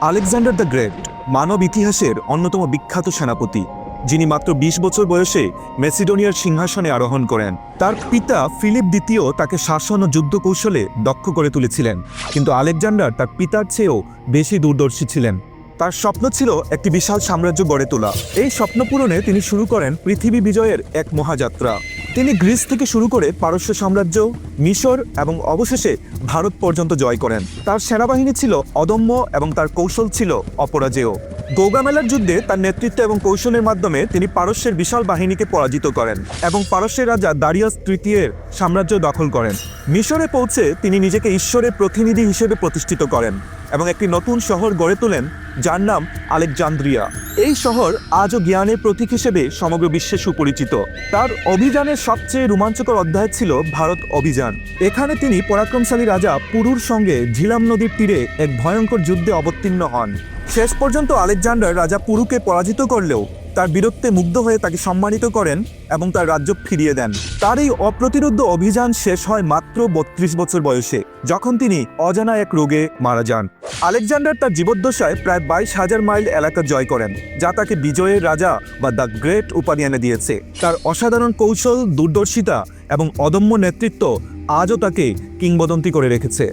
Alexander the great, মানব ইতিহাসের অন্যতম বিখ্যাত সেনাপতি, যিনি মাত্র ২০ বছর বয়সে মেসিডোনিয়ার সিংহাসনে আরোহণ করেন। তার পিতা ফিলিপ দ্বিতীয় তাকে শাসন ও যুদ্ধ কৌশলে দক্ষ করে তুলেছিলেন, কিন্তু আলেকজান্ডার তার পিতার চেয়েও বেশি দূরদর্শী ছিলেন। তার স্বপ্ন ছিল একটি বিশাল সাম্রাজ্য গড়ে তোলা। এই স্বপ্ন পূরণে তিনি শুরু করেন পৃথিবী বিজয়ের এক মহাযাত্রা। তিনি গ্রিস থেকে শুরু করে পারস্য সাম্রাজ্য, মিশর এবং অবশেষে ভারত পর্যন্ত জয় করেন। তার সেনাবাহিনী ছিল অদম্য এবং তার কৌশল ছিল অপরাজেয়। গৌগামেলার যুদ্ধে তার নেতৃত্ব এবং কৌশলের মাধ্যমে তিনি পারস্যের বিশাল বাহিনীকে পরাজিত করেন এবং পারস্যের রাজা দারিয়াস তৃতীয়ের সাম্রাজ্য দখল করেন। মিশরে পৌঁছে তিনি নিজেকে ঈশ্বরের প্রতিনিধি হিসেবে প্রতিষ্ঠিত করেন এবং একটি নতুন শহর গড়ে তোলেন, যার নাম আলেকজান্দ্রিয়া। এই শহর আজও জ্ঞানের প্রতীক হিসেবে সমগ্র বিশ্বে সুপরিচিত। তার অভিযানের সবচেয়ে রোমাঞ্চকর অধ্যায় ছিল ভারত অভিযান। এখানে তিনি পরাক্রমশালী রাজা পুরুর সঙ্গে ঝিলাম নদীর তীরে এক ভয়ঙ্কর যুদ্ধে অবতীর্ণ হন। শেষ পর্যন্ত আলেকজান্ডার রাজা পুরুকে পরাজিত করলেও তার বীরত্বে মুগ্ধ হয়ে তাকে সম্মানিত করেন এবং তার রাজ্য ফিরিয়ে দেন। তার এই অপ্রতিরোধ অভিযান শেষ হয় মাত্র বত্রিশ বছর বয়সে, যখন তিনি অজানা এক রোগে মারা যান। আলেকজান্ডার তার জীবদ্দশায় প্রায় বাইশ হাজার মাইল এলাকা জয় করেন, যা তাকে বিজয়ের রাজা বা দ্য গ্রেট উপাধি এনে দিয়েছে। তার অসাধারণ কৌশল, দূরদর্শিতা এবং অদম্য নেতৃত্ব আজও তাকে কিংবদন্তি করে রেখেছে।